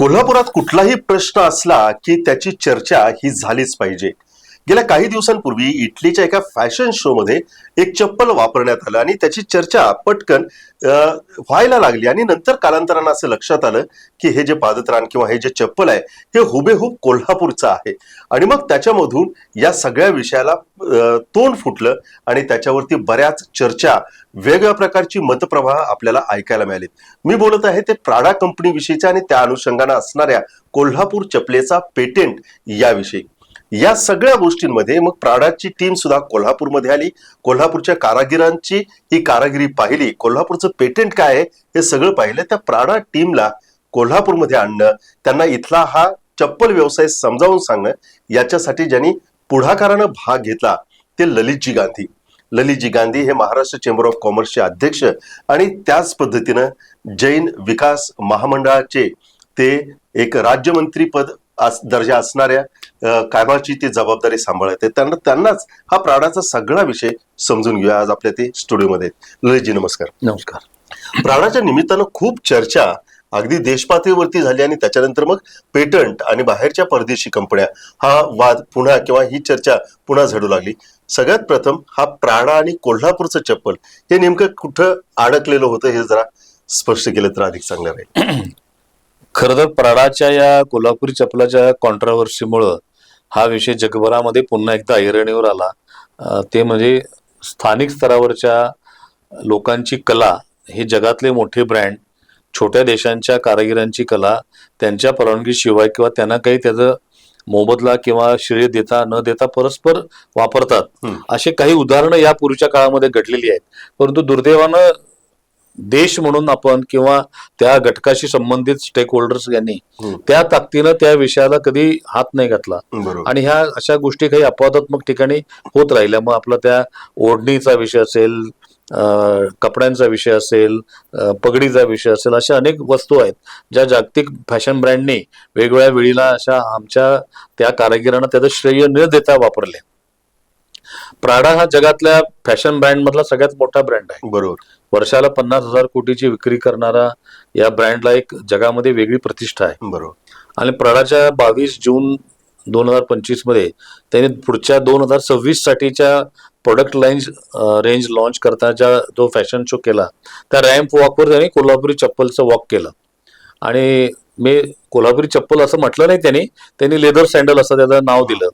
कोल्हापुरात कुठलाही प्रश्न असला की त्याची चर्चा ही झालीच पाहिजे. गेल्या काही दिवसांपूर्वी इटलीच्या एका फॅशन शो मध्ये एक चप्पल वापरण्यात आलं आणि त्याची चर्चा पटकन व्हायला लागली आणि नंतर कालांतरानं असं लक्षात आलं की हे जे पादत्राण किंवा हे जे चप्पल आहे हे हुबेहूब कोल्हापूरचं आहे. आणि मग त्याच्यामधून या सगळ्या विषयाला तोंड फुटलं आणि त्याच्यावरती बऱ्याच चर्चा वेगवेगळ्या प्रकारची मतप्रवाह आपल्याला ऐकायला मिळाली मी बोलत आहे ते प्राडा कंपनीविषयीच्या आणि त्या अनुषंगानं असणाऱ्या कोल्हापूर चपलेचा पेटेंट याविषयी. या सगळ्या गोष्टींमध्ये मग प्राडाची टीम सुद्धा कोल्हापूरमध्ये आली. कोल्हापूरच्या कारागिरांची ही कारागिरी पाहिली. कोल्हापूरचं पेटेंट काय आहे हे सगळं पाहिलं. त्या प्राडा टीमला कोल्हापूरमध्ये आणणं त्यांना इथला हा चप्पल व्यवसाय समजावून सांगणं याच्यासाठी ज्यांनी पुढाकारानं भाग घेतला ते ललितजी गांधी. ललितजी गांधी हे महाराष्ट्र चेंबर ऑफ कॉमर्सचे अध्यक्ष आणि त्याच पद्धतीनं जैन विकास महामंडळाचे ते एक राज्यमंत्री पद अस- दर्जा असणाऱ्या कामाची ती जबाबदारी सांभाळत. त्यांना त्यांनाच हा प्राडाचा सगळा विषय समजून घेऊया आज आपल्या ते स्टुडिओमध्ये. ललितजी नमस्कार. नमस्कार. प्राणाच्या निमित्तानं खूप चर्चा अगदी देशपातळीवरती झाली आणि त्याच्यानंतर मग पेटंट आणि बाहेरच्या परदेशी कंपन्या हा वाद पुन्हा किंवा ही चर्चा पुन्हा झडू लागली. सगळ्यात प्रथम हा प्राणा आणि कोल्हापूरचं चप्पल हे नेमकं कुठं अडकलेलं होतं हे जरा स्पष्ट केलं तर अधिक चांगलं राहील. खरं तर प्राडाच्या या कोल्हापुरी चपलाच्या कॉन्ट्राव्हर्सीमुळं हा विषय जगभरामध्ये पुन्हा एकदा ऐरणीवर आला. ते म्हणजे स्थानिक स्तरावरच्या लोकांची कला हे जगातले मोठे ब्रँड छोट्या देशांच्या कारागिरांची कला त्यांच्या परवानगीशिवाय किंवा त्यांना काही त्याचं मोबदला किंवा श्रेय देता न देता परस्पर वापरतात. असे काही उदाहरणं यापूर्वीच्या काळामध्ये घडलेली आहेत. परंतु दुर्दैवानं देश म्हणून आपण किंवा त्या घटकाशी संबंधित स्टेक होल्डर्स यांनी. त्या ताकदीनं त्या विषयाला कधी हात नाही घातला. आणि ह्या अशा गोष्टी काही अपवादात्मक ठिकाणी होत राहिल्या. मग आपला त्या ओढणीचा विषय असेल कपड्यांचा विषय असेल पगडीचा विषय असेल अशा अनेक वस्तू आहेत ज्या जागतिक फॅशन ब्रँडने वेगवेगळ्या वेळीला अशा आमच्या त्या कारागिरांना त्याचं श्रेय न देता वापरले. प्राडा हा जगातल्या फॅशन ब्रँड मधला सगळ्यात मोठा ब्रँड आहे. बरोबर. वर्षाला पन्नास हजार कोटीची विक्री करणारा या ब्रँडला एक जगामध्ये वेगळी प्रतिष्ठा आहे. बरोबर. आणि प्रडाच्या बावीस जून दोन हजार पंचवीसमध्ये त्यांनी पुढच्या दोन हजार सव्वीस साठीच्या प्रोडक्ट लाईन रेंज लॉन्च करताच्या जो फॅशन शो केला त्या रॅम्प वॉकवर त्यांनी कोल्हापुरी चप्पलचं वॉक केलं. आणि मी कोल्हापुरी चप्पल असं म्हटलं नाही त्यांनी त्यांनी लेदर सँडल असं त्याचं नाव दिलं.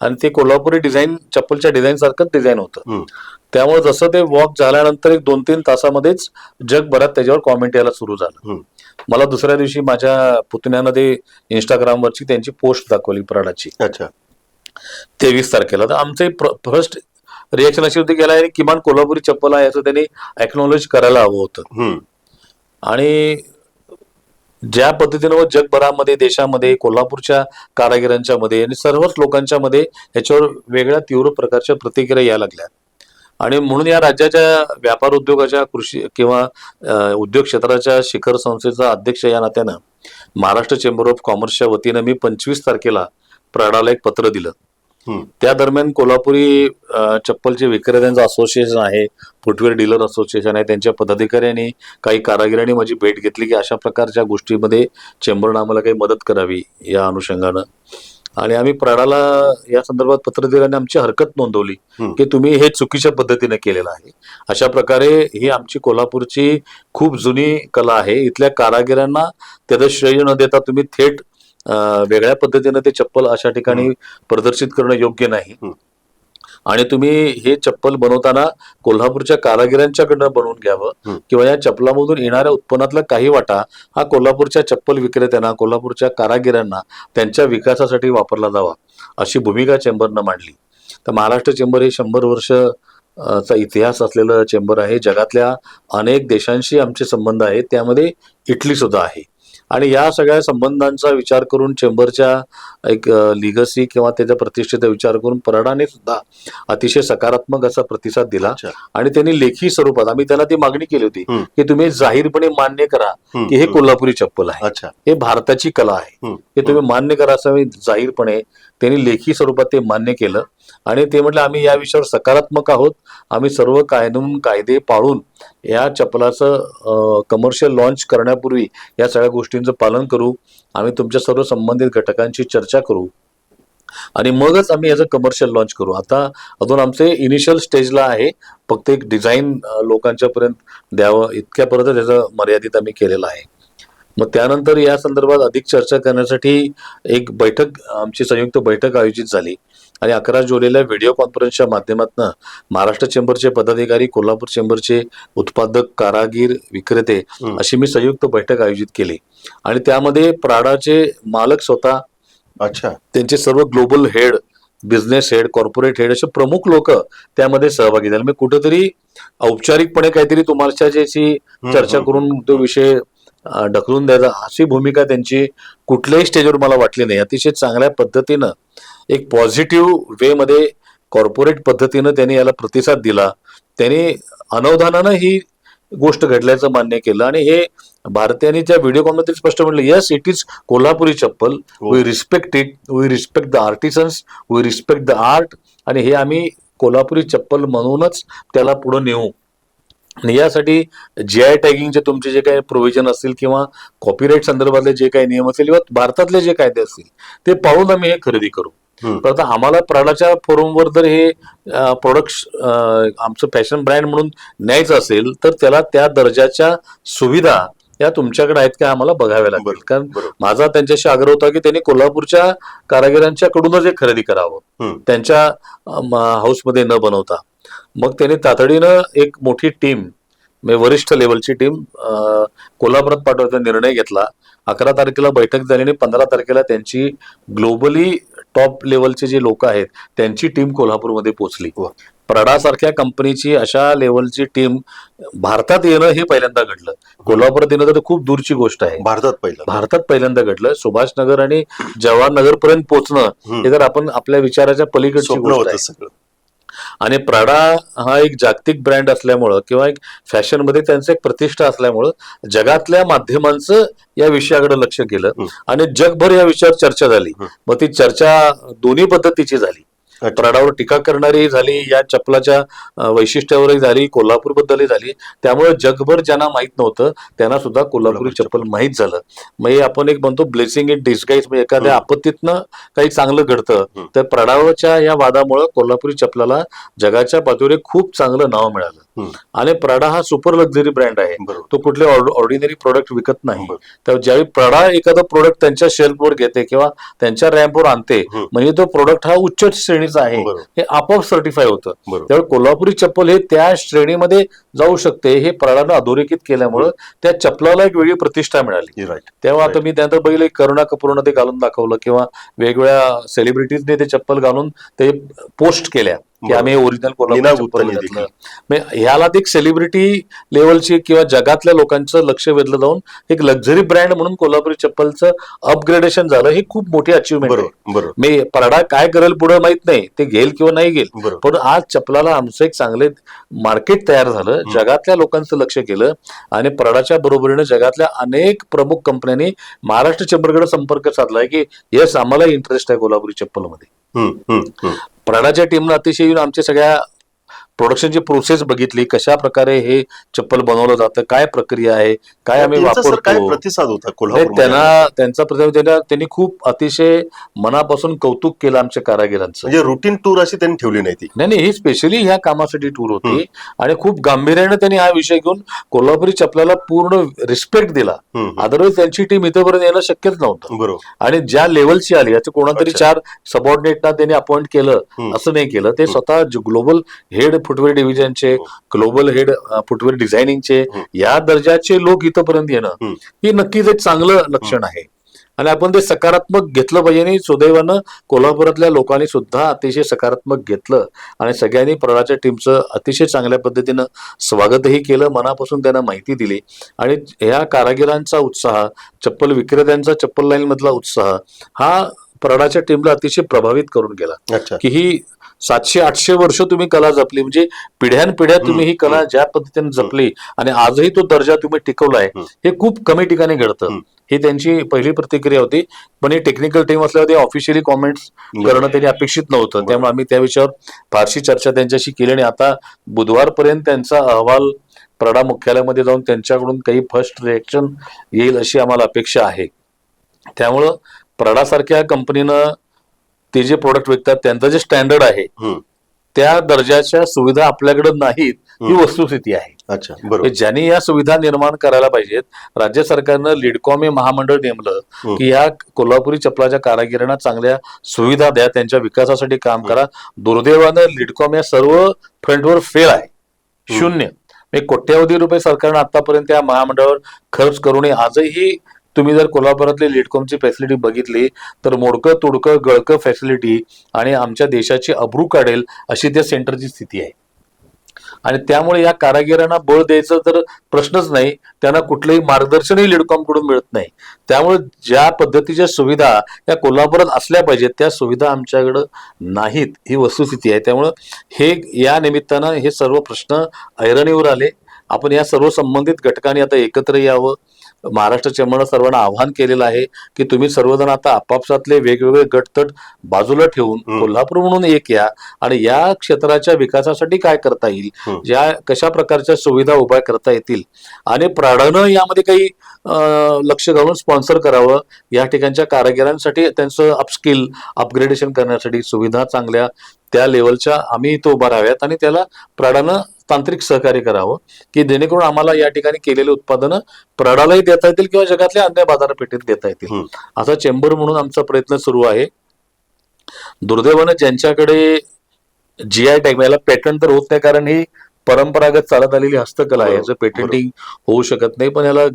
आणि ते कोल्हापुरी डिझाईन चप्पलच्या डिझाईन सारखंच डिझाईन होतं. त्यामुळे जसं ते वॉक झाल्यानंतर एक दोन तीन तासामध्येच जगभरात त्याच्यावर कॉमेंट यायला सुरू झालं. मला दुसऱ्या दिवशी माझ्या पुतण्यानं ते इंस्टाग्रामवरची त्यांची पोस्ट दाखवली प्राडाची अच्छा. तेवीस तारखेला. तर आमचे फर्स्ट रिएक्शन अशी होती गेला किमान कोल्हापुरी चप्पल आहे असं त्यांनी एक्नॉलेज करायला हवं होतं. आणि ज्या पद्धतीनं व जगभरामध्ये देशामध्ये कोल्हापूरच्या कारागिरांच्या मध्ये आणि सर्वच लोकांच्या मध्ये याच्यावर वेगळ्या तीव्र प्रकारच्या प्रतिक्रिया यायला लागल्या. आणि म्हणून या राज्याच्या व्यापार उद्योगाच्या कृषी किंवा उद्योग क्षेत्राच्या शिखर संस्थेचा अध्यक्ष या नात्यानं महाराष्ट्र चेंबर ऑफ कॉमर्सच्या वतीनं मी पंचवीस तारखेला प्राडाला एक पत्र दिलं. त्या दरम्यान कोल्हापुरी चप्पलचे विक्रेत्यांचं असोसिएशन आहे फुटवेअर डीलर असोसिएशन आहे त्यांच्या पदाधिकाऱ्यांनी काही कारागिरांनी माझी भेट घेतली की अशा प्रकारच्या गोष्टीमध्ये चेंबरनं आम्हाला काही मदत करावी या अनुषंगानं. आणि आम्ही प्राडाला या संदर्भात पत्र दिलं आणि आमची हरकत नोंदवली. की तुम्ही हे चुकीच्या पद्धतीने केलेलं आहे. अशा प्रकारे ही आमची कोल्हापूरची खूप जुनी कला आहे. इथल्या कारागिरांना त्याचं श्रेय न देता तुम्ही थेट वेगळ्या पद्धतीने ते चप्पल अशा ठिकाणी प्रदर्शित करणं योग्य नाही. आणि तुम्ही हे चप्पल बनवताना कोल्हापूरच्या कारागिरांच्याकडनं बनवून घ्यावं. किंवा या चप्पलामधून येणाऱ्या उत्पन्नातला काही वाटा हा कोल्हापूरच्या चप्पल विक्रेत्यांना कोल्हापूरच्या कारागिरांना त्यांच्या विकासासाठी वापरला जावा अशी भूमिका चेंबरनं मांडली. तर महाराष्ट्र चेंबर हे शंभर वर्ष चा इतिहास असलेलं चेंबर आहे. जगातल्या अनेक देशांशी आमचे संबंध आहेत. त्यामध्ये इटली सुद्धा आहे. आणि या सगळ्या संबंधांचा विचार करून चेंबरच्या एक लिगसी किंवा त्याच्या प्रतिष्ठेचा विचार करून पराडाने सुद्धा अतिशय सकारात्मक असा प्रतिसाद दिला. आणि त्यांनी लेखी स्वरूपात आम्ही त्यांना ती मागणी केली होती. की तुम्ही जाहीरपणे मान्य करा की हे. कोल्हापुरी चप्पल आहे. हे भारताची कला आहे. हे तुम्ही मान्य करा असं मी जाहीरपणे त्यांनी लेखी स्वरूपात ते मान्य केलं. आणि ते म्हटलं आम्ही या विषयावर सकारात्मक आहोत. आम्ही सर्व कायदून कायदे पाळून या चपलाचं कमर्शियल लॉन्च करण्यापूर्वी या सगळ्या गोष्टींचं पालन करू. आम्ही तुमच्या सर्व संबंधित घटकांची चर्चा करू. आणि मगच आम्ही याचं कमर्शियल लॉन्च करू. आता अजून आमचे इनिशियल स्टेजला आहे. फक्त एक डिझाईन लोकांच्या पर्यंत द्यावं इतक्यापर्यंत त्याचं मर्यादित आम्ही केलेलं आहे. मग त्यानंतर या संदर्भात अधिक चर्चा करण्यासाठी एक बैठक आमची संयुक्त बैठक आयोजित झाली. आणि अकरा जुलैला व्हिडिओ कॉन्फरन्सच्या माध्यमातून महाराष्ट्र चेंबरचे पदाधिकारी कोल्हापूर चेंबरचे उत्पादक कारागीर विक्रेते. अशी मी संयुक्त बैठक आयोजित केली. आणि त्यामध्ये प्राडाचे मालक स्वतः अच्छा. त्यांचे सर्व global head business head corporate head असे प्रमुख लोक त्यामध्ये सहभागी झाले. मी कुठेतरी औपचारिकपणे काहीतरी तुम्हाच्याशी चर्चा. करून तो विषय ढकलून द्यायचा. अशी भूमिका त्यांची कुठल्याही स्टेजवर मला वाटली नाही. अतिशय चांगल्या पद्धतीनं एक पॉझिटिव्ह वे मध्ये कॉर्पोरेट पद्धतीनं त्यांनी याला प्रतिसाद दिला. त्यांनी अनवधानानं ही गोष्ट घडल्याचं मान्य केलं. आणि हे भारतीयांनी त्या व्हिडिओ कॉलमध्ये स्पष्ट म्हटलं yes it is Kolhapuri chappal. We respect it we respect the artisans we respect the art आणि हे आम्ही कोल्हापुरी चप्पल म्हणूनच त्याला पुढे नेऊ. आणि यासाठी जी आय टॅगिंगचे तुमचे जे काही प्रोव्हिजन असतील किंवा कॉपीराईट संदर्भातले जे काही नियम असतील किंवा भारतातले जे कायदे असतील ते पाहून आम्ही हे खरेदी करू. तर आता आम्हाला प्राडाच्या फोरमवर जर हे प्रोडक्ट्स आमचं फॅशन ब्रँड म्हणून न्यायचं असेल तर त्याला त्या दर्जाच्या सुविधा या तुमच्याकडे आहेत का आम्हाला बघाव्या लागतील. कारण. माझा त्यांच्याशी आग्रह होता की त्यांनी कोल्हापूरच्या कारागिरांच्या कडूनच हे खरेदी करावं. त्यांच्या हाऊसमध्ये न बनवता. मग त्यांनी तातडीनं एक मोठी टीम म्हणजे वरिष्ठ लेवलची टीम कोल्हापुरात पाठवायचा निर्णय घेतला. अकरा तारखेला बैठक झाली आणि पंधरा तारखेला त्यांची ग्लोबली टॉप लेवलचे जे लोक आहेत त्यांची टीम कोल्हापूरमध्ये पोहोचली. वा. प्रडासारख्या कंपनीची अशा लेवलची टीम भारतात येणं हे पहिल्यांदा घडलं. कोल्हापुरात येणं तर खूप दूरची गोष्ट आहे. भारतात पहिला भारतात पहिल्यांदा घडलं. सुभाषनगर आणि जवाहरनगर पर्यंत पोहोचणं. हे तर आपण आपल्या विचाराच्या पलीकडची गोष्ट आहे. सगळं. आणि प्राडा हा एक जागतिक ब्रँड असल्यामुळं किंवा एक फॅशनमध्ये त्यांचं एक प्रतिष्ठा असल्यामुळं जगातल्या माध्यमांचं या विषयाकडे लक्ष गेलं हं. आणि जगभर या विषयावर चर्चा झाली. मग ती चर्चा दोन्ही पद्धतीची झाली अच्छा. प्राडावर टीका करणारी झाली या चपलाच्या वैशिष्ट्यावरही झाली कोल्हापूर बद्दलही झाली त्यामुळे जगभर ज्यांना माहीत नव्हतं त्यांना सुद्धा कोल्हापुरी चप्पल माहीत झालं मग हे आपण एक म्हणतो ब्लेसिंग इन डिस्गाईज म्हणजे एखाद्या. आपत्तीतनं काही चांगलं घडतं. तर प्रडावच्या या वादामुळे कोल्हापुरी चपलाला जगाच्या पातळीवर खूप चांगलं नाव मिळालं. आणि प्रडा हा सुपर लक्झरी ब्रँड आहे. तो कुठले ऑर्डिनरी प्रोडक्ट विकत नाही. तर ज्यावेळी प्रडा एखादा प्रोडक्ट त्यांच्या शेल्फवर घेते किंवा त्यांच्या रॅम्पवर आणते. म्हणजे तो प्रोडक्ट हा उच्च श्रेणीचा आहे. हे आपोआप सर्टिफाय होतं. त्यामुळे कोल्हापुरी चप्पल हे त्या श्रेणीमध्ये जाऊ शकते. हे प्रडानं अधोरेखित केल्यामुळं त्या चपलाला एक वेगळी प्रतिष्ठा मिळाली. तेव्हा आता मी त्यानंतर बघितलं करुणा कपूरनं ते घालून दाखवलं किंवा वेगवेगळ्या सेलिब्रिटीजने ते चप्पल घालून ते पोस्ट केल्या. की. आम्ही ओरिजिनल कोल्हापूर. म्हणजे ह्याला एक सेलिब्रिटी लेवलची किंवा जगातल्या लोकांचं लक्ष वेधलं जाऊन एक लक्झरी ब्रँड म्हणून कोल्हापुरी चप्पलचं अपग्रेडेशन झालं. ही खूप मोठी अचिव्हमेंट आहे. बरोबर मी परडा काय करेल पुढे माहीत नाही. ते घेईल किंवा नाही घेईल. पण आज चपलाला आमचं एक चांगले मार्केट तयार झालं. जगातल्या लोकांचं लक्ष केलं. आणि परडाच्या बरोबरीने जगातल्या अनेक प्रमुख कंपन्यांनी महाराष्ट्र चेंबरकडे संपर्क साधलाय की येस आम्हाला इंटरेस्ट आहे कोल्हापुरी चप्पलमध्ये. हम्म, टीमनं अतिशय येऊन आमच्या सगळ्या प्रोडक्शनची प्रोसेस बघितली कशा प्रकारे हे चप्पल बनवलं जातं काय प्रक्रिया आहे काय आम्ही वापरतो? प्रतिसाद होता कोल्हापूर त्यांना त्यांचा प्रतिसाद त्यांना खूप अतिशय मनापासून कौतुक केलं आमच्या कारागिरांचं. म्हणजे रुटीन टूर अशी त्यांनी ठेवली नाही ती. नाही नाही ही स्पेशली ह्या कामासाठी टूर होती आणि खूप गांभीर्याने त्यांनी हा विषय घेऊन कोल्हापुरी चपलाला पूर्ण रिस्पेक्ट दिला. अदरवाईज त्यांची टीम इथंपर्यंत येणं शक्यच नव्हतं. बरोबर. आणि ज्या लेवलची आली याचे कोणातरी. चार सबऑर्डिनेटना त्यांनी अपॉइंट केलं. असं नाही केलं. ते स्वतः ग्लोबल हेड फुटवेअर डिव्हिजनचे. ग्लोबल हेड फुटवेअर डिझायनिंगचे. या दर्जाचे लोक इथंपर्यंत येणं. ही नक्कीच एक चांगलं लक्षण आहे आणि आपण ते सकारात्मक घेतलं पाहिजे आणि सुदैवानं कोल्हापुरातल्या लोकांनी सुद्धा अतिशय सकारात्मक घेतलं आणि सगळ्यांनी प्रणाच्या टीमचं अतिशय चांगल्या पद्धतीनं स्वागतही केलं मनापासून त्यांना माहिती दिली आणि ह्या कारागिरांचा उत्साह चप्पल विक्रेत्यांचा चप्पल लाईन मधला उत्साह हा प्रणाच्या टीमला अतिशय प्रभावित करून गेला. की ही सातशे आठशे वर्ष तुम्ही कला जपली म्हणजे पिढ्यानपिढ्या तुम्ही ही कला ज्या पद्धतीने जपली आणि आजही तो दर्जा तुम्ही टिकवलाय. हे खूप कमी ठिकाणी घडतं. ही त्यांची पहिली प्रतिक्रिया होती. पण ही टेक्निकल टीम असल्यावर ते ऑफिशियली कॉमेंट्स करणं त्यांनी अपेक्षित नव्हतं. त्यामुळे आम्ही त्या विषयावर फारशी चर्चा त्यांच्याशी केली आणि आता बुधवारपर्यंत त्यांचा अहवाल प्रडा मुख्यालयामध्ये जाऊन त्यांच्याकडून काही फर्स्ट रिएक्शन येईल अशी आम्हाला अपेक्षा आहे. त्यामुळं प्रडासारख्या कंपनीनं ते जे प्रोडक्ट विकतात त्यांचं जे स्टँडर्ड आहे. त्या दर्जाच्या सुविधा आपल्याकडे नाहीत ही. वस्तुस्थिती आहे. अच्छा ज्यांनी या सुविधा निर्माण करायला पाहिजेत राज्य सरकारनं लिडकॉम हे महामंडळ नेमलं. की या कोल्हापुरी चपलाच्या कारागिरांना चांगल्या सुविधा द्या त्यांच्या विकासासाठी काम करा. दुर्दैवानं लिडकॉम या सर्व फ्रंटवर फेल आहे. शून्य. म्हणजे कोट्यावधी रुपये सरकारनं आतापर्यंत या महामंडळावर खर्च करूनही आजही तुम्ही जर कोल्हापुरातली लिटकॉमची फॅसिलिटी बघितली तर मोडकं तुडकं गळकं फॅसिलिटी आणि आमच्या देशाची अब्रू काढेल अशी त्या सेंटरची स्थिती आहे. आणि त्यामुळे या कारागिरांना बळ द्यायचं तर प्रश्नच नाही त्यांना कुठलंही मार्गदर्शनही लिडकॉमकडून मिळत नाही. त्यामुळे ज्या पद्धतीच्या सुविधा या कोल्हापुरात असल्या पाहिजेत त्या सुविधा आमच्याकडं नाहीत ही वस्तुस्थिती आहे. त्यामुळं हे या निमित्तानं हे सर्व प्रश्न ऐरणीवर आले. आपण या सर्व संबंधित घटकांनी आता एकत्र यावं. महाराष्ट्र चेंबरनं सर्वांना आव्हान केलेलं आहे की तुम्ही सर्वजण आता आपापसातले वेगवेगळे गटतट बाजूला ठेवून. कोल्हापूर म्हणून एक या आणि या क्षेत्राच्या विकासासाठी काय करता येईल. ज्या कशा प्रकारच्या सुविधा उभ्या करता येतील आणि प्राडानं यामध्ये काही लक्ष घालून स्पॉन्सर करावं या ठिकाणच्या कारागिरांसाठी त्यांचं अपस्किल अपग्रेडेशन करण्यासाठी सुविधा चांगल्या त्या लेवलच्या आम्ही इथं उभा राहाव्यात आणि त्याला प्राडानं तांत्रिक सहकार्य करावं की जेणेकरून आम्हाला या ठिकाणी केलेली उत्पादनं प्राडालाही देता येतील किंवा जगातल्या अन्य बाजारपेठेत देता येतील. असा चेंबर म्हणून आमचा प्रयत्न सुरू आहे दुर्दैवानं ज्यांच्याकडे जी आय टॅग याला पेटंट तर होत नाही कारण ही परंपरागत चालत आलेली हस्तकला आहे याचं पेटंटिंग होऊ शकत नाही पण याला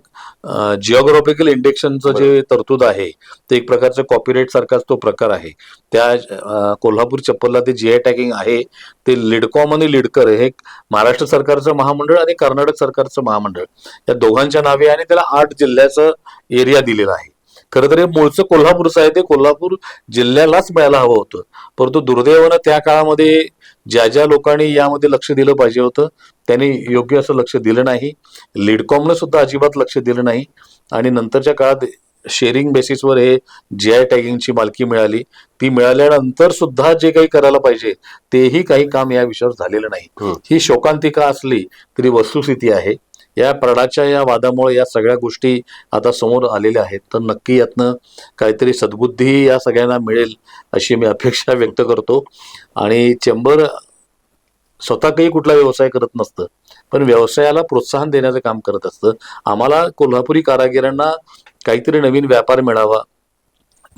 जिओग्राफिकल इंडेक्शनचं जे तरतूद आहे ते एक प्रकारचं कॉपीराईट सारखाच तो प्रकार आहे. त्या कोल्हापूर चप्पलला ते जी आय टॅगिंग आहे ते लिडकॉम आणि लिडकर हे महाराष्ट्र सरकारचं महामंडळ आणि कर्नाटक सरकारचं महामंडळ. या दोघांच्या नावे आणि त्याला आठ जिल्ह्याचं एरिया दिलेला आहे. खरं तर हे मूळचं कोल्हापूरचं आहे ते कोल्हापूर जिल्ह्यालाच मिळायला हवं होतं. परंतु दुर्दैवानं त्या काळामध्ये ज्या ज्या लोकांनी यामध्ये लक्ष दिलं पाहिजे होतं त्यांनी योग्य असं लक्ष दिलं नाही. लिडकॉमनं सुद्धा अजिबात लक्ष दिलं नाही. आणि नंतरच्या काळात शेअरिंग बेसिसवर हे जी आय टॅगिंगची मालकी मिळाली. ती मिळाल्यानंतर सुद्धा जे काही करायला पाहिजे तेही काही काम या विषयावर झालेलं नाही. ही शोकांतिका असली तरी वस्तुस्थिती आहे. या प्रडाच्या या वादामुळे या सगळ्या गोष्टी आता समोर आलेल्या आहेत. तर नक्की यातनं काहीतरी सद्बुद्धी या सगळ्यांना मिळेल अशी मी अपेक्षा व्यक्त करतो. आणि चेंबर स्वतः काही कुठला व्यवसाय करत नसतं पण व्यवसायाला प्रोत्साहन देण्याचं काम करत असतं. आम्हाला कोल्हापुरी कारागिरांना काहीतरी नवीन व्यापार मिळावा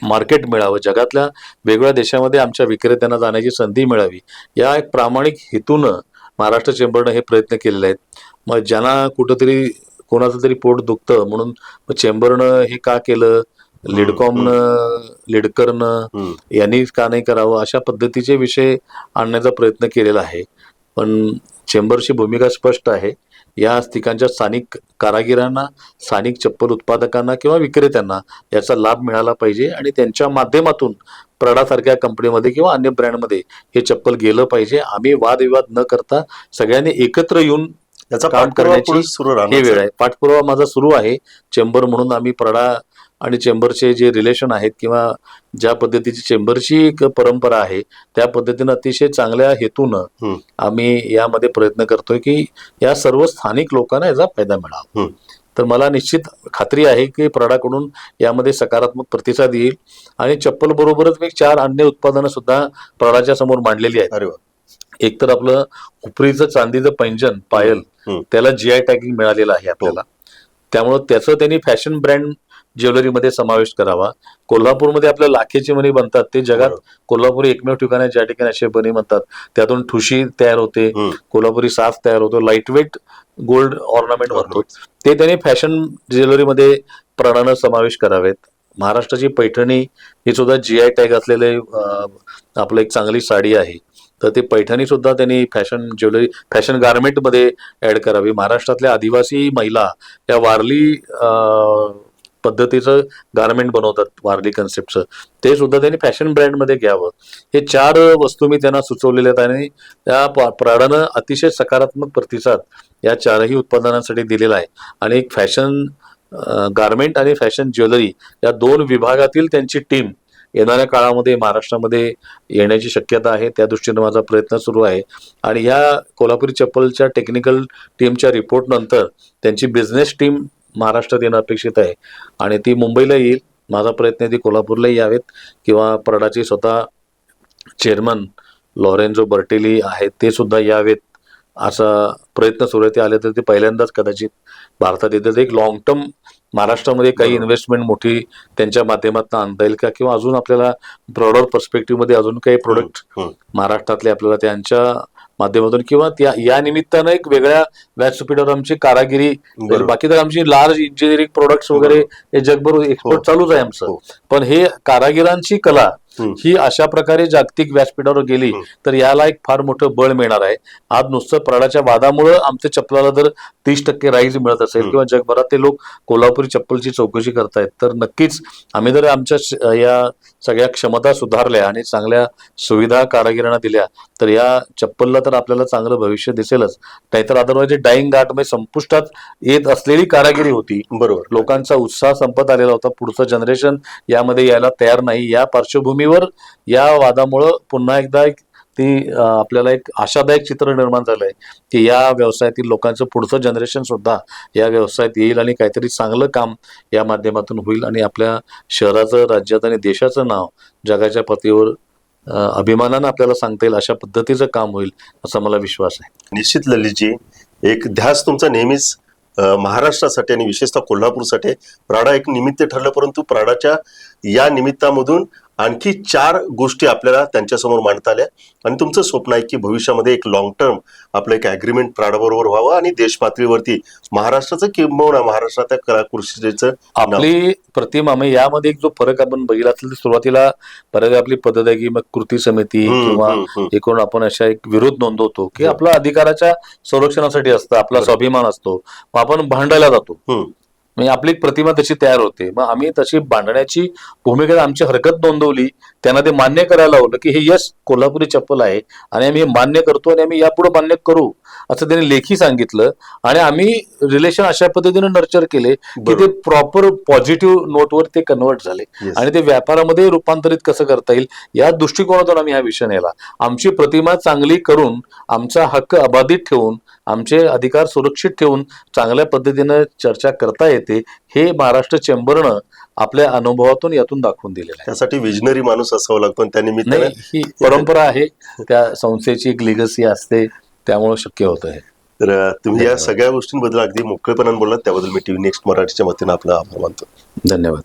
मार्केट मिळावं जगातल्या वेगवेगळ्या देशामध्ये आमच्या विक्रेत्यांना जाण्याची संधी मिळावी या एक प्रामाणिक हेतूनं महाराष्ट्र चेंबरनं हे प्रयत्न केलेले आहेत. मग ज्यांना कुठंतरी कोणाचं तरी पोट दुखतं म्हणून चेंबरनं हे का केलं? लिडकॉमनं लिडकरनं. यांनी का नाही करावं? अशा पद्धतीचे विषय आणण्याचा प्रयत्न केलेला आहे. पण चेंबरची भूमिका स्पष्ट आहे. या ठिकाणच्या स्थानिक कारागिरांना स्थानिक चप्पल उत्पादकांना किंवा विक्रेत्यांना याचा लाभ मिळाला पाहिजे आणि त्यांच्या माध्यमातून प्रडासारख्या कंपनीमध्ये किंवा अन्य ब्रँडमध्ये हे चप्पल गेलं पाहिजे. आम्ही वादविवाद न करता सगळ्यांनी एकत्र येऊन याचा काम करण्याची हे वेळ आहे. पाठपुरावा माझा सुरू आहे. चेंबर म्हणून आम्ही प्रडा आणि चेंबरचे जे रिलेशन आहेत किंवा ज्या पद्धतीची चेंबरची एक परंपरा आहे त्या पद्धतीनं अतिशय चांगल्या हेतूनं. आम्ही यामध्ये प्रयत्न करतोय की या सर्व स्थानिक लोकांना याचा फायदा मिळावा. तर मला निश्चित खात्री आहे की प्रडाकडून यामध्ये सकारात्मक प्रतिसाद येईल आणि चप्पल बरोबरच मी चार अन्य उत्पादनं सुद्धा प्रडाच्या समोर मांडलेली आहेत अरे एक तर आपलं हुपरीचं चांदीचं पैंजन पायल. त्याला जीआय टॅगिंग मिळालेलं आहे आपल्याला त्यामुळं त्याचं त्यांनी फॅशन ब्रँड ज्वेलरीमध्ये समावेश करावा. कोल्हापूरमध्ये आपल्या लाखेची मणी बनतात. ते जगात. कोल्हापुरी एकमेव ठिकाण आहे ज्या ठिकाणी असे बनी बनतात. त्यातून ठुशी तयार होते. कोल्हापुरी साफ तयार होतो. लाइट वेट गोल्ड ऑर्नामेंट बनतो. ते त्यांनी फॅशन ज्वेलरीमध्ये प्राणानं समावेश करावेत. महाराष्ट्राची पैठणी ही सुद्धा जी आय टॅग असलेले आपलं एक चांगली साडी आहे. तर ते पैठणी सुद्धा त्यांनी फॅशन ज्वेलरी फॅशन गार्मेंटमध्ये ऍड करावी. महाराष्ट्रातल्या आदिवासी महिला या वारली पद्धतीचं गार्मेंट बनवतात वारली कन्सेप्टचं ते सुद्धा त्यांनी फॅशन ब्रँडमध्ये घ्यावं. हे चार वस्तू मी त्यांना सुचवलेल्या आहेत आणि त्या प- प्राडानं अतिशय सकारात्मक प्रतिसाद या चारही उत्पादनांसाठी दिलेला आहे. आणि एक फॅशन गार्मेंट आणि फॅशन ज्वेलरी या दोन विभागातील त्यांची टीम येणाऱ्या काळामध्ये महाराष्ट्रामध्ये येण्याची शक्यता आहे. त्या दृष्टीने माझा प्रयत्न सुरू आहे. आणि या कोल्हापुरी चप्पलच्या टेक्निकल टीमच्या रिपोर्टनंतर त्यांची बिझनेस टीम महाराष्ट्रात येणं अपेक्षित आहे. आणि ती मुंबईला येईल. माझा प्रयत्न ती कोल्हापूरलाही यावेत. किंवा परडाचे स्वतः चेअरमन लॉरेन्झो बर्टेली आहेत ते सुद्धा यावेत. असा प्रयत्न सुरू आहे. ते आले तर ते पहिल्यांदाच कदाचित भारतात येतील. एक लॉंग टर्म महाराष्ट्रामध्ये काही. इन्व्हेस्टमेंट मोठी त्यांच्या माध्यमातून आणता येईल का? किंवा अजून आपल्याला ब्रॉडर पर्स्पेक्टिव्हमध्ये अजून काही प्रोडक्ट. महाराष्ट्रातले आपल्याला त्यांच्या माध्यमातून किंवा त्या या निमित्तानं एक वेगळ्या व्यासपीठावर आमची कारागिरी. बाकी तर आमची लार्ज इंजिनिअरिंग प्रोडक्ट्स वगैरे हे जगभर हो. एक्सपोर्ट चालूच आहे आमचं हो. पण हे कारागिरांची कला. ही अशा प्रकारे जागतिक व्यासपीठावर गेली. तर याला एक फार मोठं बळ मिळणार आहे. आज नुसतं प्रडाच्या वादामुळं आमच्या चप्पलाला जर तीस टक्के राईज मिळत असेल. किंवा जगभरात ते लोक कोल्हापुरी चप्पलची चौकशी करतायत तर नक्कीच आम्ही जर आमच्या या सगळ्या क्षमता सुधारल्या आणि चांगल्या सुविधा कारागिरांना दिल्या तर या चप्पलला तर आपल्याला चांगलं भविष्य दिसेलच. नाहीतर अदरवाईज डाईंग गार्डमध्ये संपुष्टात येत असलेली कारागिरी होती. बरोबर. लोकांचा उत्साह संपत आलेला होता. पुढचं जनरेशन यामध्ये यायला तयार नाही. या पार्श्वभूमीवर या वादामुळं पुन्हा एकदा एक ती आपल्याला एक आशादायक चित्र निर्माण झालं आहे की या व्यवसायातील लोकांचं पुढचं जनरेशन सुद्धा या व्यवसायात येईल आणि काहीतरी चांगलं काम या माध्यमातून होईल आणि आपल्या शहराचं राज्यात आणि देशाचं नाव जगाच्या पतीवर अभिमानानं आपल्याला सांगता येईल अशा पद्धतीचं काम होईल असा मला विश्वास आहे. निश्चित ललितजी एक ध्यास तुमचा नेहमीच महाराष्ट्रासाठी आणि विशेषतः कोल्हापूरसाठी प्राडा एक निमित्त ठरलं परंतु प्राडाच्या या निमित्तामधून आणखी चार गोष्टी आपल्याला त्यांच्यासमोर मांडता आल्या आणि तुमचं स्वप्न आहे की भविष्यामध्ये एक लॉंग टर्म आपलं एक अग्रीमेंट प्राडाबरोबर व्हावं आणि देश पातळीवरती महाराष्ट्राचं किंबहुना महाराष्ट्राच्या कलाकृषीचं आपली प्रतिमा म्हणजे यामध्ये एक जो फरक आपण बघितला असेल तर सुरुवातीला बऱ्याच आपली पद्धत आहे की मग कृती समिती किंवा. एकूण आपण अशा एक विरोध नोंदवतो की. आपला अधिकाराच्या संरक्षणासाठी असतं आपला. स्वाभिमान असतो आपण भांडायला जातो. म्हणजे आपली एक प्रतिमा तशी तयार होते. मग आम्ही तशी बांधण्याची भूमिका आमची हरकत नोंदवली. त्यांना ते मान्य करायला लावलं की हे यस कोल्हापुरी चप्पल आहे आणि आम्ही हे मान्य करतो आणि आम्ही यापुढे मान्य करू असं त्यांनी लेखी सांगितलं. आणि आम्ही रिलेशन अशा पद्धतीने नर्चर केले की ते. प्रॉपर पॉझिटिव्ह नोटवर ते कन्वर्ट झाले. आणि ते व्यापारामध्ये रूपांतरित कसं करता येईल या दृष्टिकोनातून आम्ही हा विषय नेला. आमची प्रतिमा चांगली करून आमचा हक्क अबाधित ठेवून आमचे अधिकार सुरक्षित ठेवून चांगल्या पद्धतीनं चर्चा करता येते हे महाराष्ट्र चेंबरनं आपल्या अनुभवातून यातून दाखवून दिलेलं आहे. त्यासाठी विजनरी माणूस असावा लागतो नाही ही परंपरा आहे. त्या संस्थेची एक लिगसी असते त्यामुळे शक्य होतं हे. तर तुम्ही या. सगळ्या गोष्टींबद्दल अगदी मोकळेपणाने बोललात त्याबद्दल मी टीव्ही नेक्स्ट मराठीच्या वतीनं आपला आभार मानतो. धन्यवाद.